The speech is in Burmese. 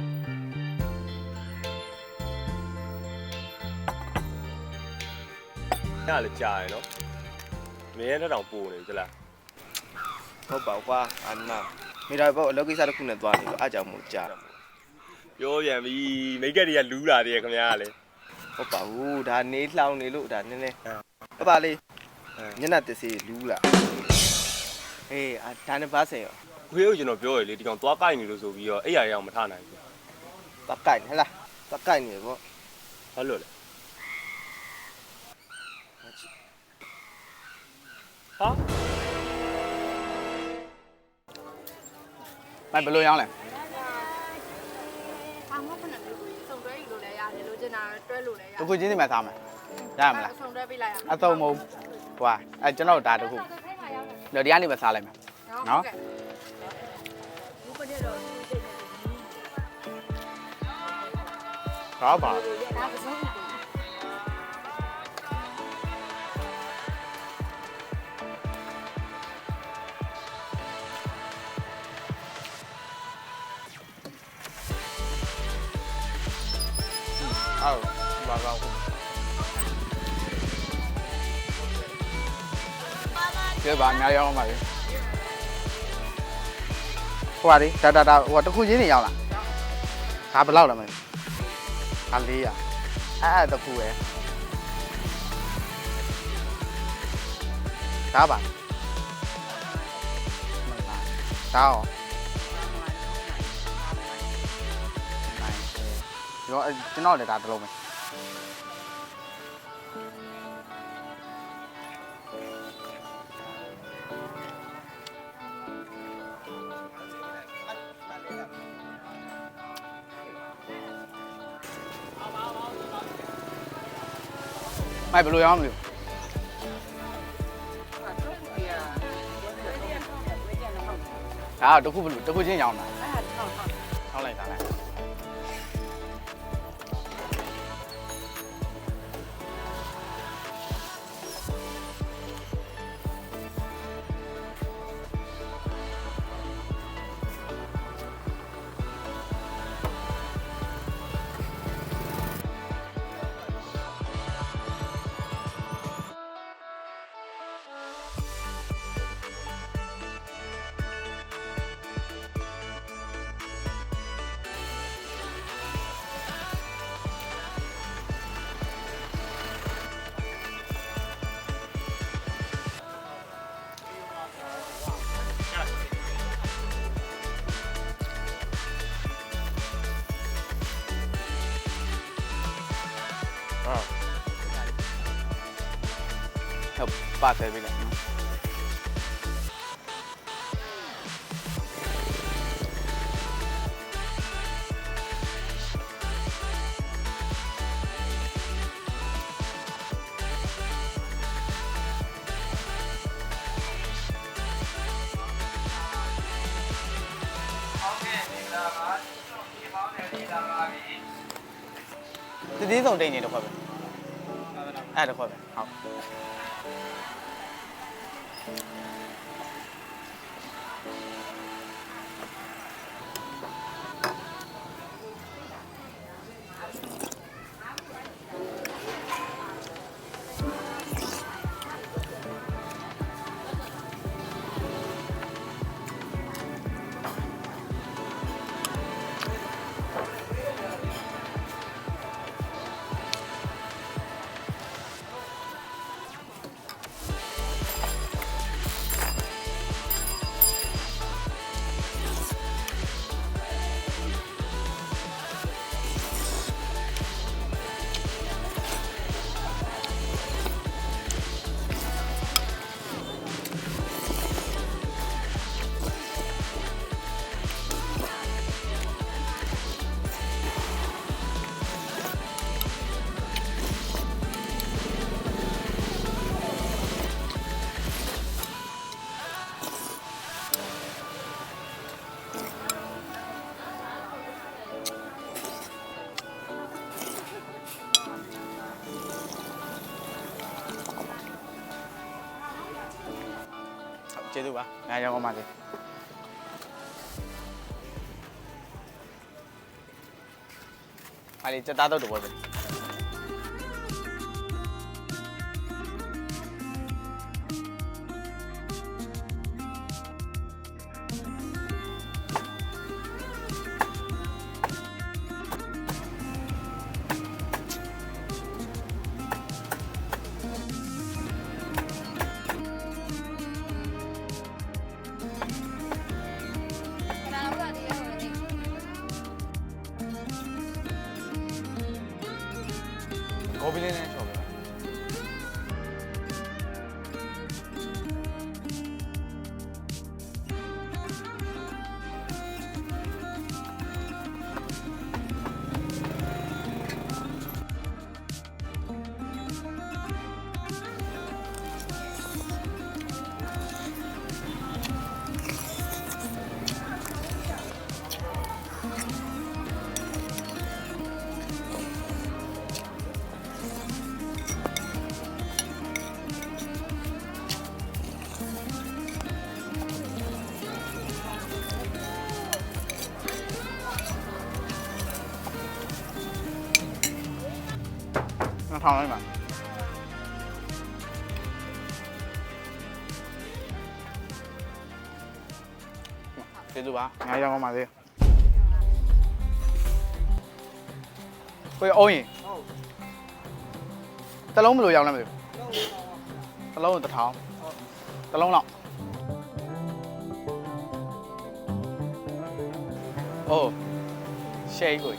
။ညလည်းကြာရယ်နော်။မင်းရဲ့ထက်တောင်ပိုနေပြီလားဟုတ်ပါကွာအာနာမိသားစုအလုပ်ကိစ္စတစ်ခုနဲ့သွားနေလို့အကြောင်မို့ကြာ။ပြောပြန်ပြီမိတ်ကတွေကလူးလာတယ်ခင်ဗျားကလည်းဟုတ်ပါဘူးဒါနေလှောင်နေလို့ဒါနည်းနည်းပပလေးညနေတစီလူးလာအေးအာဒါနဲ့ပါစေရော။ခွေးကိုကျွန်တော်ပြောရလေဒီကောင်သွားကိုက်နေလို့ဆိုပြီးတော့အဲ့ရရအောင်မထနိုင်ဘူး Bạc cảnh hay là bạc cảnh để có Thôi lửa đấy Hả? Mày phải lôi nhau này. Tôi cứ chính thì mày sao mày Ra mà là À tôi mua, Wow, à, cho nó trả được không? Rồi đi ăn đi bà xa lại mà, Nó Nó. Bravo. Oh, wow, wow. Chơi bạn nhau không mày? Qua đi, ta ta ta, qua tôi khu dưới này nhau nè. Khá bao lâu rồi mày? အများရောင်းပါလေဟိုပါလေဒါဒါဒါဟိုတခုချင်းနေရောက်လာဒါဘယ်လောက်လဲမလဲဒါ400အဲ့အဲ့တခုပဲဒါပါဒါရောရောကျွန်တော်လည်းဒါတစ်လုံးပဲ မိုက်ဘယ်လိုရောင်းမလဲဒါတခုဘယ်လိုတခုချင်းရောင်းတာဆော பார்த்து வீணா Okay, တည်င်းစုံတိတ်နေတော့ခွက်ပဲအဲ့တော့ခွက်ပဲဟုတ် ကျေးဇူးပါငါရောက်အောင်ပါစေအားလေးစက်သားတော့တော့ပဲ 2000လိုက်ပါကျေးဇူးပါငါရောက်ပါပါစေကိုရအောင်ရင်ဟုတ်တလုံးဘယ်လိုရောင်းလဲမသိဘူးတလုံးတထောင်တလုံးလောက်အိုးရှေ့ကို